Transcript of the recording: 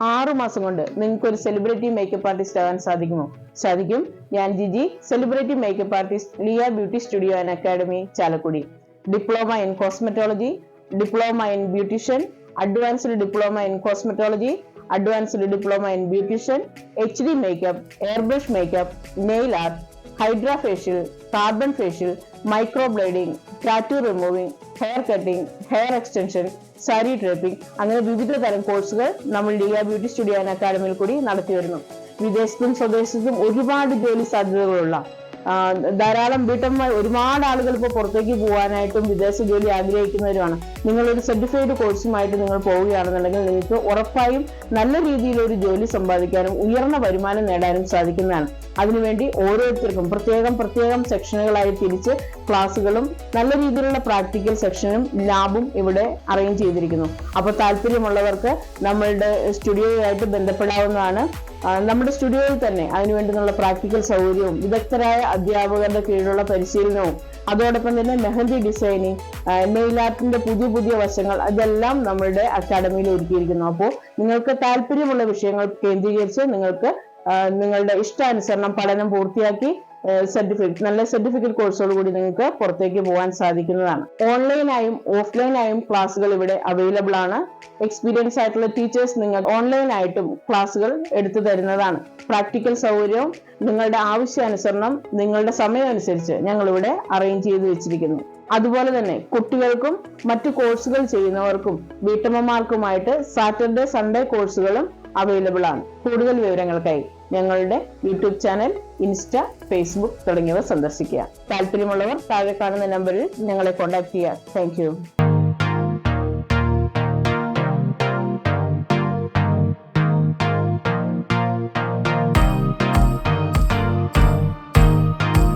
ആറു മാസം കൊണ്ട് നിങ്ങൾക്ക് ഒരു സെലിബ്രിറ്റി മേക്കപ്പ് ആർട്ടിസ്റ്റ് ആകാൻ സാധിക്കുമോ? സാധിക്കും. ഞാൻ Jiji celebrity makeup artist Liya beauty studio and academy Chalakudy. Diploma in cosmetology diploma in beautician advanced diploma in cosmetology advanced diploma in beautician H D makeup air brush makeup nail art hydra facial carbon facial microblading tattoo removing hair cutting hair extension sari draping അങ്ങനെ വിവിധ തരം കോഴ്സുകൾ നമ്മൾ Liya beauty studio and അക്കാഡമിയിൽ കൂടി നടത്തി വരുന്നു. വിദേശത്തും സ്വദേശത്തും ഒരുപാട് ജോലി സാധ്യതകളുള്ള ധാരാളം വീട്ടമ്മ ഒരുപാട് ആളുകൾ ഇപ്പോൾ പുറത്തേക്ക് പോകാനായിട്ടും വിദേശ ജോലി ആഗ്രഹിക്കുന്നവരുമാണ്. നിങ്ങളൊരു സർട്ടിഫൈഡ് കോഴ്സുമായിട്ട് നിങ്ങൾ പോവുകയാണെന്നുണ്ടെങ്കിൽ നിങ്ങൾക്ക് ഉറപ്പായും നല്ല രീതിയിൽ ഒരു ജോലി സമ്പാദിക്കാനും ഉയർന്ന വരുമാനം നേടാനും സാധിക്കുന്നതാണ്. അതിനുവേണ്ടി ഓരോരുത്തർക്കും പ്രത്യേകം പ്രത്യേകം സെക്ഷനുകളായി തിരിച്ച് ക്ലാസ്സുകളും നല്ല രീതിയിലുള്ള പ്രാക്ടിക്കൽ സെക്ഷനും ലാബും ഇവിടെ അറേഞ്ച് ചെയ്തിരിക്കുന്നു. അപ്പോൾ താല്പര്യമുള്ളവർക്ക് നമ്മളുടെ സ്റ്റുഡിയോയുമായിട്ട് ബന്ധപ്പെടാവുന്നതാണ്. നമ്മുടെ സ്റ്റുഡിയോയിൽ തന്നെ അതിനുവേണ്ടുന്നുള്ള പ്രാക്ടിക്കൽ സൗകര്യവും വിദഗ്ധരായ അധ്യാപകരുടെ കീഴിലുള്ള പരിശീലനവും അതോടൊപ്പം തന്നെ മെഹന്തി ഡിസൈനിങ് നെയിൽ ആർട്ടിന്റെ പുതിയ പുതിയ വശങ്ങൾ അതെല്ലാം നമ്മുടെ അക്കാഡമിയിൽ ഒരുക്കിയിരിക്കുന്നു. അപ്പോൾ നിങ്ങൾക്ക് താല്പര്യമുള്ള വിഷയങ്ങൾ കേന്ദ്രീകരിച്ച് നിങ്ങൾക്ക് നിങ്ങളുടെ ഇഷ്ടാനുസരണം പഠനം പൂർത്തിയാക്കി സർട്ടിഫിക്കറ്റ് നല്ല സർട്ടിഫിക്കറ്റ് കോഴ്സോട് കൂടി നിങ്ങൾക്ക് പുറത്തേക്ക് പോകാൻ സാധിക്കുന്നതാണ്. ഓൺലൈനായും ഓഫ്ലൈനായും ക്ലാസ്സുകൾ ഇവിടെ അവൈലബിൾ ആണ്. എക്സ്പീരിയൻസ് ആയിട്ടുള്ള ടീച്ചേഴ്സ് നിങ്ങൾ ഓൺലൈനായിട്ടും ക്ലാസ്സുകൾ എടുത്തു തരുന്നതാണ്. പ്രാക്ടിക്കൽ സൗകര്യവും നിങ്ങളുടെ ആവശ്യാനുസരണം നിങ്ങളുടെ സമയം അനുസരിച്ച് ഞങ്ങൾ ഇവിടെ അറേഞ്ച് ചെയ്ത് വെച്ചിരിക്കുന്നു. അതുപോലെ തന്നെ കുട്ടികൾക്കും മറ്റു കോഴ്സുകൾ ചെയ്യുന്നവർക്കും വീട്ടമ്മമാർക്കുമായിട്ട് സാറ്റർഡേ സൺഡേ കോഴ്സുകളും അവൈലബിൾ ആണ്. കൂടുതൽ വിവരങ്ങൾക്കായി ഞങ്ങളുടെ യൂട്യൂബ് ചാനൽ ഇൻസ്റ്റ ഫേസ്ബുക്ക് തുടങ്ങിയവ സന്ദർശിക്കുക. താല്പര്യമുള്ളവർ താഴെ കാണുന്ന നമ്പറിൽ ഞങ്ങളെ കോൺടാക്ട് ചെയ്യുക. താങ്ക്